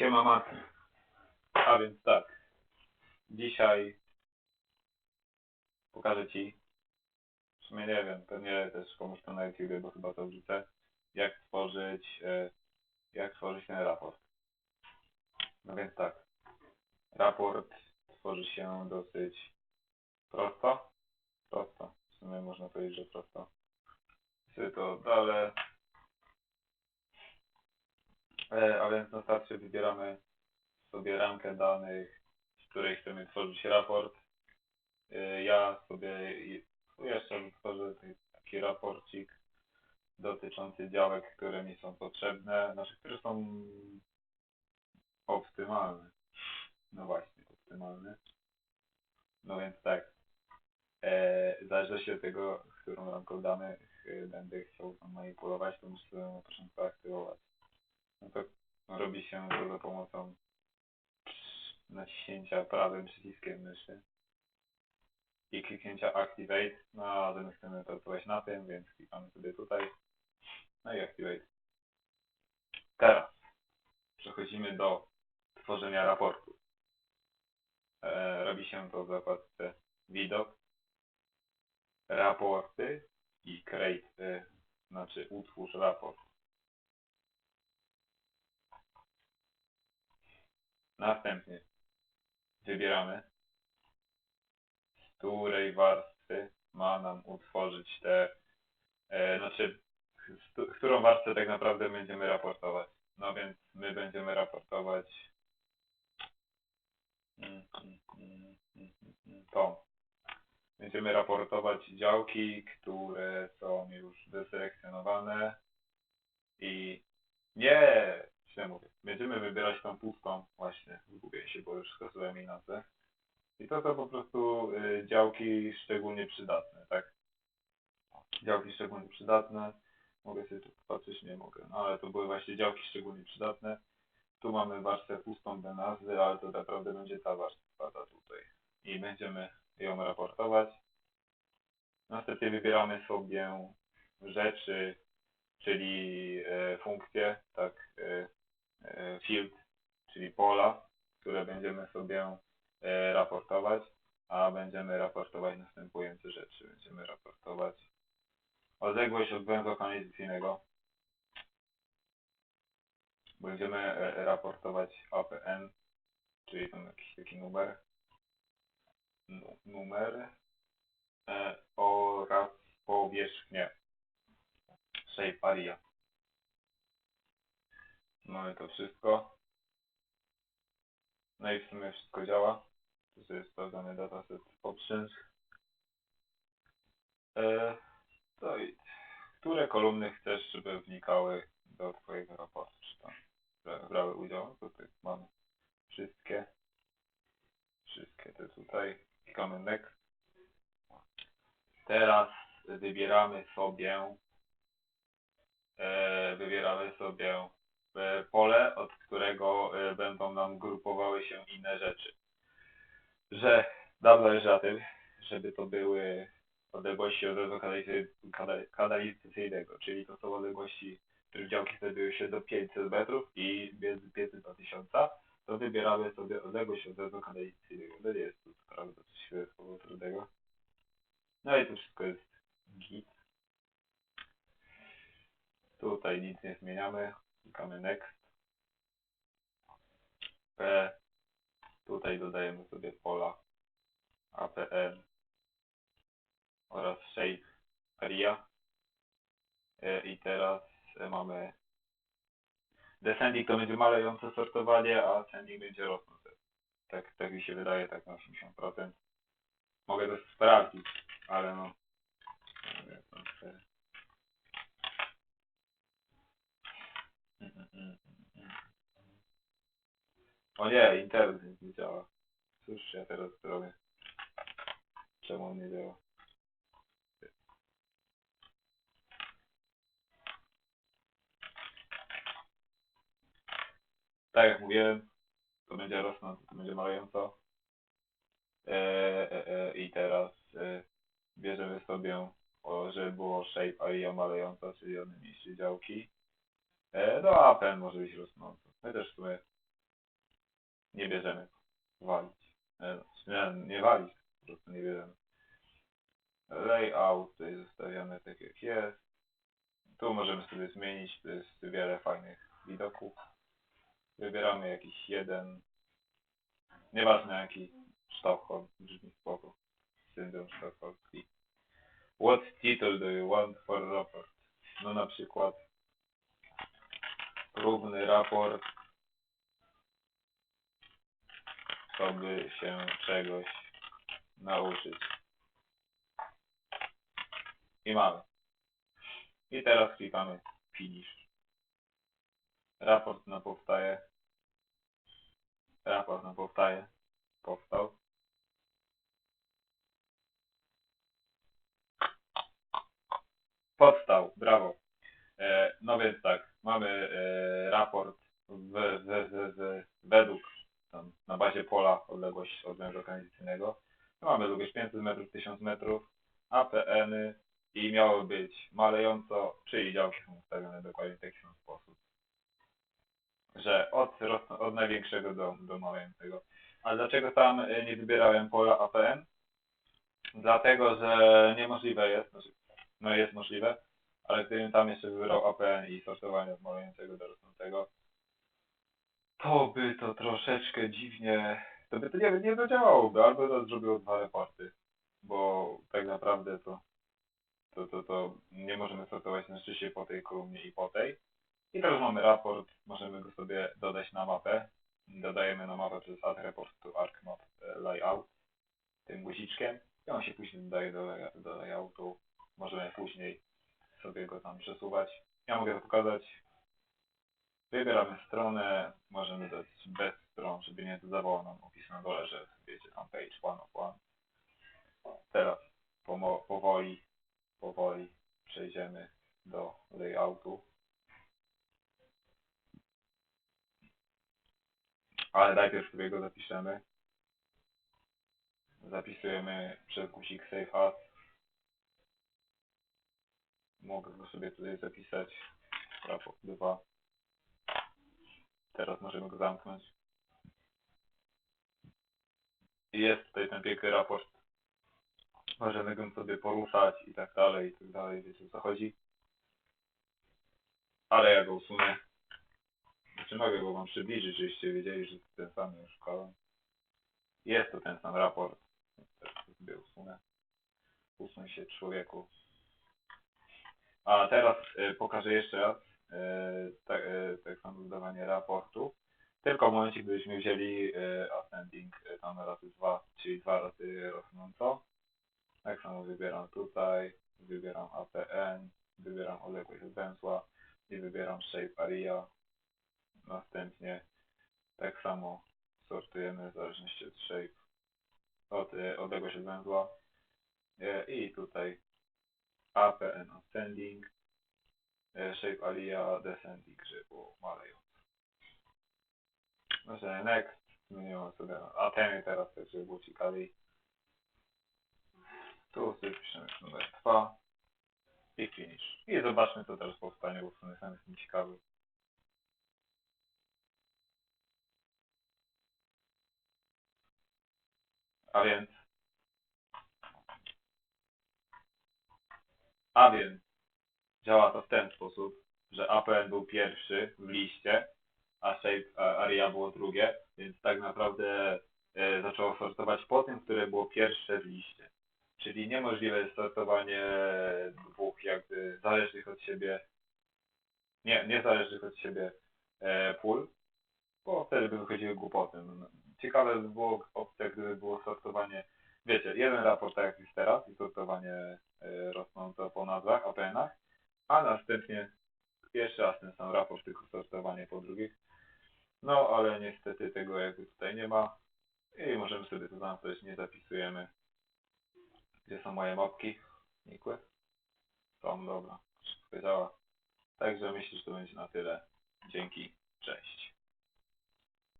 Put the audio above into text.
Siema Mati. A więc tak. Dzisiaj pokażę Ci, w sumie nie wiem, pewnie też komuś to na YouTube, bo chyba to wrzucę, jak tworzyć, e, jak tworzyć ten raport. No więc tak. Raport tworzy się dosyć prosto. Prosto. W sumie można powiedzieć, że prosto. Sobie to dalej. E, a więc na starcie wybieramy sobie ramkę danych, z której chcemy tworzyć raport. E, ja sobie jeszcze wytworzę taki- raporcik dotyczący działek, które mi są potrzebne, znaczy, które są optymalne. No właśnie, optymalne. No więc tak. E, zależy się od tego, którą ramką danych e, będę chciał manipulować, to muszę na początku aktywować. No to robi się to za pomocą naciśnięcia prawym przyciskiem myszy i kliknięcia Activate. No a my chcemy pracować na tym, więc klikamy sobie tutaj. No i Activate. Teraz przechodzimy do tworzenia raportu. E, robi się to w zakładce widok, raporty i create, e, znaczy utwórz raport. Następnie wybieramy, z której warstwy ma nam utworzyć te, e, znaczy, t- którą warstwę tak naprawdę będziemy raportować. No więc my będziemy raportować mm, mm, mm, tą. Będziemy raportować działki, które są już wyselekcjonowane i nie, mówię. Będziemy wybierać tą pustą, właśnie, zgubię się, bo już skasowałem jej nazwę. I to są po prostu y, działki szczególnie przydatne, tak? Działki szczególnie przydatne. Mogę sobie tu patrzeć, nie mogę. No ale to były właśnie działki szczególnie przydatne. Tu mamy warstwę pustą do nazwy, ale to naprawdę będzie ta warstwa ta tutaj. I będziemy ją raportować. Następnie wybieramy sobie rzeczy, czyli e, funkcje, tak, e, field, czyli pola, które będziemy sobie e, raportować, a będziemy raportować następujące rzeczy. Będziemy raportować odległość od węzła kanalizacyjnego. Będziemy e, raportować APN, czyli tam jakiś taki numer. Nu- numer e, oraz powierzchnię shape area. Mamy to wszystko. No i w sumie wszystko działa. Tu sobie sprawdzamy dataset options. E, to i które kolumny chcesz, żeby wnikały do Twojego raportu, czy tam bra- brały udział? Tutaj mamy wszystkie. Wszystkie te tutaj. Klikamy next. Teraz wybieramy sobie e, wybieramy sobie pole, od którego e, będą nam grupowały się inne rzeczy. Że nam zależy na tym, żeby to były odległości od razu kanalizacyjnego, czyli to są odległości, których działki znajdują się do 500 metrów i między 500 a 1000, to wybieramy sobie odległość od razu kanalizacyjnego. No nie jest to prawda coś trudnego. No i to wszystko jest git. Tutaj nic nie zmieniamy. Klikamy next. P. Tutaj dodajemy sobie pola APN oraz shape area. E, I teraz mamy descending to będzie malejące sortowanie, a ascending będzie rosnące. Tak, tak mi się wydaje, tak na 80%. Mogę to sprawdzić, ale no. nie wiem, no, te- Mm, mm, mm, mm. O nie, internet nie działa. Cóż ja teraz zrobię? Czemu on nie działa? Tak jak mówiłem, to będzie rosnąco, to będzie malejąco. E, e, e, I teraz e, bierzemy sobie, o, żeby było shape area malejąca, czyli one mieści działki. E, no a pen może być rosnący. My też w sumie nie bierzemy walić. Nie, nie walić, po prostu nie bierzemy. Layout tutaj zostawiamy tak jak jest. Tu możemy sobie zmienić, tu jest wiele fajnych widoków. Wybieramy jakiś jeden, nieważne jaki, Stockholm, brzmi spoko. Syndrom sztokholmski. What title do you want for report? No na przykład próbny raport, by się czegoś nauczyć. I mamy. I teraz klikamy finish. Raport nam powstaje. Raport nam powstaje. Powstał. Powstał, brawo. E, no więc tak, mamy e, raport w, w, w, według tam, na bazie pola odległość od węża kanalizacyjnego. No, mamy długość 500 metrów, 1000 metrów, APN-y i miało być malejąco, czyli działki są ustawione dokładnie w taki sam sposób, że od, od największego do, do malejącego. A dlaczego tam e, nie wybierałem pola APN? Dlatego, że niemożliwe jest, znaczy, no jest możliwe, ale gdybym tam jeszcze wybrał APN i sortowanie od malejącego do rosnącego, to by to troszeczkę dziwnie, to by to nie, nie zadziałałoby, albo to zrobiło dwa raporty, bo tak naprawdę to, to, to, to nie możemy sortować na szczycie po tej kolumnie i po tej. I teraz mamy raport, możemy go sobie dodać na mapę. Dodajemy na mapę przez add report to ArcMap e, layout tym guziczkiem i on się później dodaje do, do layoutu. Możemy później sobie go tam przesuwać. Ja mogę to pokazać. Wybieramy stronę, możemy dać bez stron, żeby nie dodawało nam opisu na dole, że wiecie tam page one of one. Teraz powoli, powoli przejdziemy do layoutu. Ale najpierw sobie go zapiszemy. Zapisujemy przez guzik Save As. Mogę go sobie tutaj zapisać. Raport 2. Teraz możemy go zamknąć. Jest tutaj ten piękny raport. Możemy go sobie poruszać i tak dalej, i tak dalej, wiecie o co chodzi. Ale ja go usunę. Znaczy mogę go wam przybliżyć, żebyście wiedzieli, że to ten sam już szkoła. Jest to ten sam raport. Teraz sobie usunę. Usuń się człowieku. A teraz y, pokażę jeszcze raz tak, y, tak samo dodawanie raportu. Tylko w momencie, gdybyśmy wzięli y, ascending tam razy dwa, czyli dwa razy rosnąco. Tak samo wybieram tutaj, wybieram APN, wybieram odległość od węzła i wybieram shape area. Następnie tak samo sortujemy w zależności od shape, od odległość od węzła. I tutaj APN ascending, shape area descending, żeby było malejące. Może next, zmieniłem sobie Ateny teraz, tak żeby było ciekawiej. Tu sobie piszemy numer 2 i finish. I zobaczmy co teraz powstanie, bo w sumie sam jestem ciekawy. A więc A więc działa to w ten sposób, że APN był pierwszy w liście, a Shape e, Area było drugie, więc tak naprawdę e, zaczęło sortować po tym, które było pierwsze w liście. Czyli niemożliwe jest sortowanie dwóch jakby zależnych od siebie, nie, niezależnych od siebie e, pól, bo wtedy by wychodziły głupoty. No, Ciekawe by było opcja, gdyby było sortowanie, wiecie, jeden raport tak jak jest teraz i sortowanie e, rosnące po nazwach, APN-ach, a następnie jeszcze raz ten sam raport, tylko sortowanie po drugich. No, ale niestety tego jakby tutaj nie ma i możemy sobie to zamknąć, nie zapisujemy. Gdzie są moje mapki? Nikłe? Są, dobra. Wszystko działa. Także myślę, że to będzie na tyle. Dzięki. Cześć.